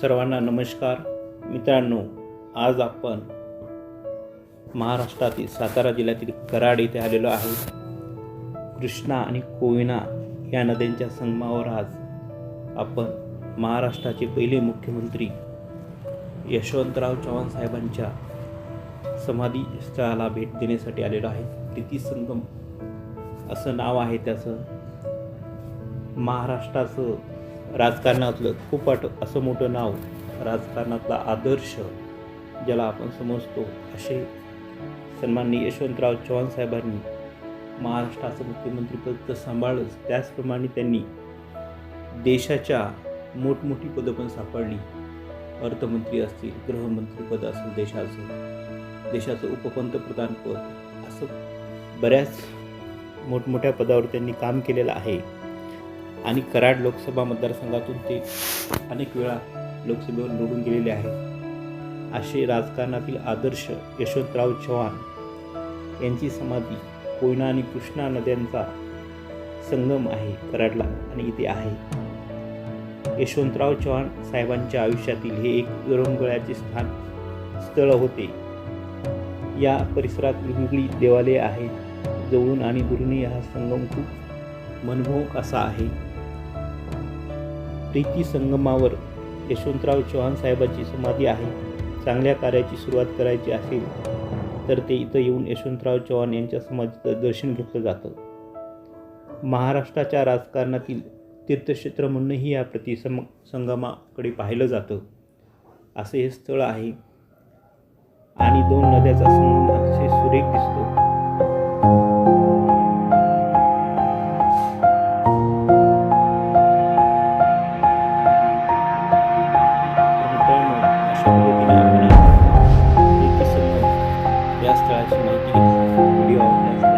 सर्वांना नमस्कार. मित्रांनो आज आपण महाराष्ट्रातील सातारा जिल्ह्यातील कराड येथे आलेलो आहोत. कृष्णा आणि कोयना या नद्यांच्या संगमावर आज आपण महाराष्ट्राचे पहिले मुख्यमंत्री यशवंतराव चव्हाण साहेबांच्या समाधी स्थळाला भेट देण्यासाठी आलेलो आहे. प्रीती संगम असं नाव आहे त्याचं. महाराष्ट्राचं राजकारणातलं खूप वाट असं मोठं नाव राजकारणातला आदर्श ज्याला आपण समजतो असे सन्माननीय यशवंतराव चव्हाण साहेबांनी महाराष्ट्राचं मुख्यमंत्रीपद तर सांभाळलंच. त्याचप्रमाणे त्यांनी देशाच्या मोठमोठी पदं पण सापडली. अर्थमंत्री असतील गृहमंत्रीपद असेल देशाचं देशाचं उपपंतप्रधानपद असं बऱ्याच मोठमोठ्या पदावर त्यांनी काम केलेलं आहे. आणि कराड लोकसभा मतदारसंघातून ते अनेक वेळा लोकसभेवर निवडून गेलेले आहेत. असे राजकारणातील आदर्श यशवंतराव चव्हाण यांची समाधी कोयना आणि कृष्णा नद्यांचा संगम आहे कराडला आणि इथे आहे. यशवंतराव चव्हाण साहेबांच्या आयुष्यातील हे एक विरंगुळ्याचे स्थान स्थळ होते. या परिसरात वेगवेगळी देवालये आहेत. जवळून आणि दुरूनही हा संगम खूप मनमोहक असा आहे. प्रीती संगमावर यशवंतराव चव्हाण साहेबांची समाधी आहे. चांगल्या कार्याची सुरुवात करायची असेल तर ते इथं येऊन यशवंतराव चव्हाण यांच्या समाधीचं दर्शन घेतलं जातं. महाराष्ट्राच्या राजकारणातील तीर्थक्षेत्र म्हणूनही या प्रति सम संगमाकडे पाहिलं जातं. असे हे स्थळ आहे. आणि दोन नद्याचा संगम अतिशय सुरेख दिसतो. मित्रांनो, अशा पद्धतीने आपण प्रीती संगम या स्थळाची माहिती घेतली व्हिडिओ आवडल्यास